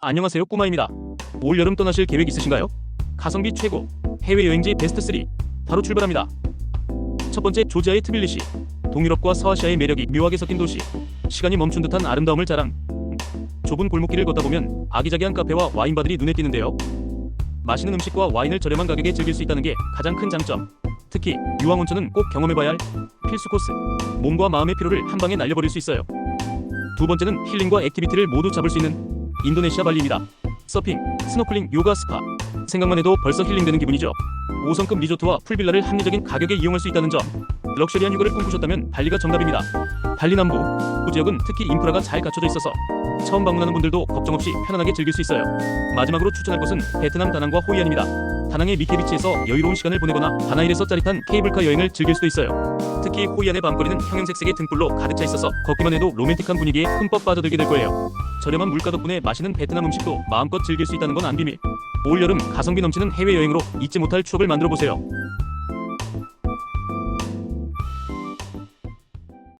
안녕하세요 꼬마입니다. 올 여름 떠나실 계획 있으신가요? 가성비 최고 해외여행지 베스트 3 바로 출발합니다. 첫 번째 조지아의 트빌리시 동유럽과 서아시아의 매력이 묘하게 섞인 도시 시간이 멈춘 듯한 아름다움을 자랑 좁은 골목길을 걷다 보면 아기자기한 카페와 와인바들이 눈에 띄는데요. 맛있는 음식과 와인을 저렴한 가격에 즐길 수 있다는 게 가장 큰 장점. 특히 유황온천은 꼭 경험해봐야 할 필수 코스. 몸과 마음의 피로를 한 방에 날려버릴 수 있어요. 두 번째는 힐링과 액티비티를 모두 잡을 수 있는 인도네시아 발리입니다. 서핑, 스노클링, 요가, 스파. 생각만 해도 벌써 힐링되는 기분이죠. 5성급 리조트와 풀빌라를 합리적인 가격에 이용할 수 있다는 점. 럭셔리한 휴가를 꿈꾸셨다면 발리가 정답입니다. 발리 남부 그 지역은 특히 인프라가 잘 갖춰져 있어서 처음 방문하는 분들도 걱정 없이 편안하게 즐길 수 있어요. 마지막으로 추천할 곳은 베트남 다낭과 호이안입니다. 다낭의 미케비치에서 여유로운 시간을 보내거나 바나일에서 짜릿한 케이블카 여행을 즐길 수도 있어요. 특히 호이안의 밤거리는 형형색색의 등불로 가득 차 있어서 걷기만 해도 로맨틱한 분위기에 흠뻑 빠져들게 될 거예요. 저렴한 물가 덕분에 맛있는 베트남 음식도 마음껏 즐길 수 있다는 건 안 비밀. 올 여름 가성비 넘치는 해외여행으로 잊지 못할 추억을 만들어 보세요.